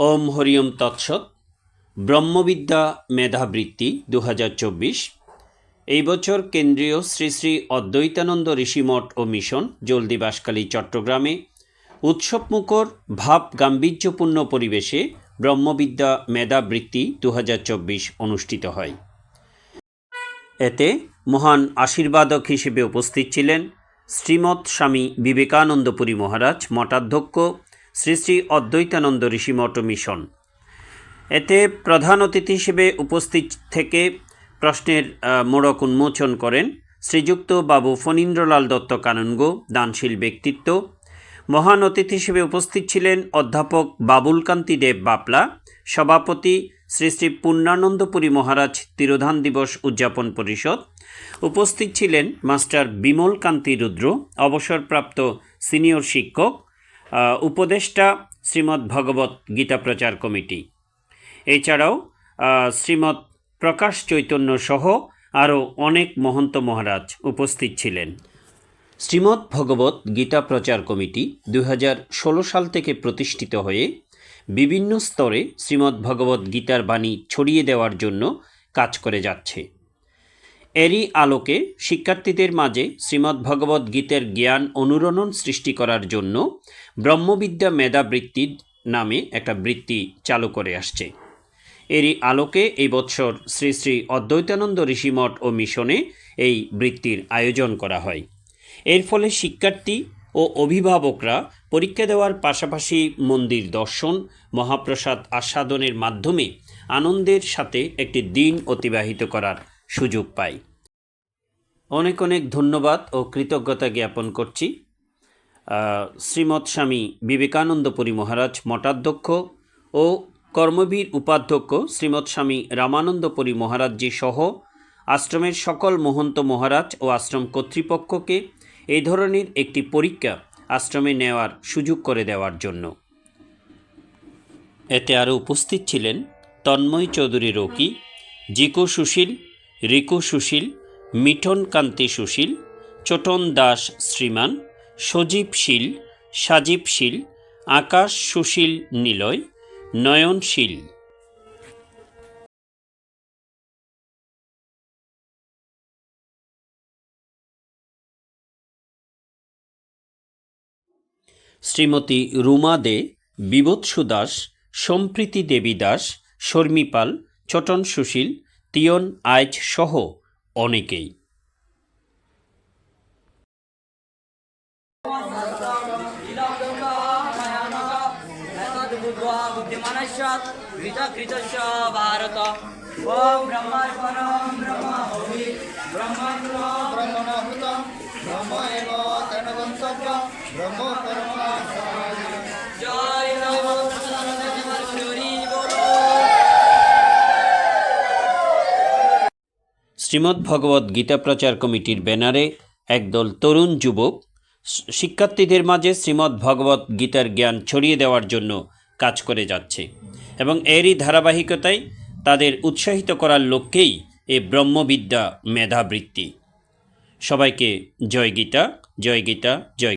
ওম হরিওম তৎসৎ, ব্রহ্মবিদ্যা মেধাবৃত্তি দু হাজার চব্বিশ। এই বছর কেন্দ্রীয় শ্রী শ্রী অদ্বৈতানন্দ ঋষিমঠ ও মিশন, জলদি বাসকালী চট্টগ্রামে উৎসবমুখর ভাব গাম্ভীর্যপূর্ণ পরিবেশে ব্রহ্মবিদ্যা মেধাবৃত্তি দু হাজার চব্বিশ অনুষ্ঠিত হয়। এতে মহান আশীর্বাদক হিসেবে উপস্থিত ছিলেন শ্রীমৎ স্বামী বিবেকানন্দপুরী মহারাজ, মঠাধ্যক্ষ শ্রী শ্রী অদ্বৈতানন্দ ঋষিমঠ মিশন। এতে প্রধান অতিথি হিসেবে উপস্থিত থেকে প্রশ্নের মোড়ক উন্মোচন করেন শ্রীযুক্ত বাবু ফণীন্দ্রলাল দত্ত কানুনগো, দানশীল ব্যক্তিত্ব। মহান অতিথি হিসেবে উপস্থিত ছিলেন অধ্যাপক বাবুলকান্তি দেব বাপলা, সভাপতি শ্রী শ্রী পূর্ণানন্দপুরী মহারাজ তিরোধান দিবস উদযাপন পরিষদ। উপস্থিত ছিলেন মাস্টার বিমল কান্তি রুদ্র, অবসরপ্রাপ্ত সিনিয়র শিক্ষক উপদেষ্টা শ্রীমদ্ ভগবত গীতা প্রচার কমিটি। এছাড়াও আহ, শ্রীমৎ প্রকাশ চৈতন্য সহ আরও অনেক মহন্ত মহারাজ উপস্থিত ছিলেন। শ্রীমদ্ ভগবত গীতা প্রচার কমিটি দু হাজার ষোলো সাল থেকে প্রতিষ্ঠিত হয়ে বিভিন্ন স্তরে শ্রীমদ্ ভগবত গীতার বাণী ছড়িয়ে দেওয়ার জন্য কাজ করে যাচ্ছে। এরই আলোকে শিক্ষার্থীদের মাঝে শ্রীমদ্ ভগবত গীতের জ্ঞান অনুরণন সৃষ্টি করার জন্য ব্রহ্মবিদ্যা মেধাবৃত্তির নামে একটা বৃত্তি চালু করে আসছে। এরই আলোকে এই বৎসর শ্রী শ্রী অদ্বৈতানন্দ ঋষিমঠ ও মিশনে এই বৃত্তির আয়োজন করা হয়। এর ফলে শিক্ষার্থী ও অভিভাবকরা পরীক্ষা দেওয়ার পাশাপাশি মন্দির দর্শন, মহাপ্রসাদ আস্বাদনের মাধ্যমে আনন্দের সাথে একটি দিন অতিবাহিত করার সুযোগ পাই। অনেক অনেক ধন্যবাদ ও কৃতজ্ঞতা জ্ঞাপন করছি। শ্রীমৎ স্বামী বিবেকানন্দপুরী মহারাজ, মঠাধ্যক্ষ ও কর্মবীর উপাধ্যক্ষ শ্রীমৎ স্বামী রামানন্দপুরী মহারাজজি সহ আশ্রমের সকল মহন্ত মহারাজ ও আশ্রম কর্তৃপক্ষকে এই ধরনের একটি পরীক্ষা আশ্রমে নেওয়ার সুযোগ করে দেওয়ার জন্য। এতে আরও উপস্থিত ছিলেন তন্ময় চৌধুরী রকি, জিকু সুশীল রিকু সুশীল, মিঠন কান্তি সুশীল, চটন দাস শ্রীমান, সজীব শীল, সাজীব শীল, আকাশ সুশীল নিলয়, নয়ন শীল। শ্রীমতী রুমা দে বিবোৎসু দাস, সম্প্রীতি দেবী দাস, শর্মিপাল, চটন সুশীল তিয়ন আইচ সহ অনেকেই। ভারত ব্রহ্ম ব্রহ্ম ব্রহ্ম শ্রীমদ্ ভগবত গীতা প্রচার কমিটির ব্যানারে একদল তরুণ যুবক শিক্ষার্থীদের মাঝে শ্রীমদ্ ভগবত গীতার জ্ঞান ছড়িয়ে দেওয়ার জন্য কাজ করে যাচ্ছে এবং এরই ধারাবাহিকতায় তাদের উৎসাহিত করার লক্ষ্যেই এ ব্রহ্মবিদ্যা মেধাবৃত্তি। সবাইকে জয় গীতা জয় গীতা, জয়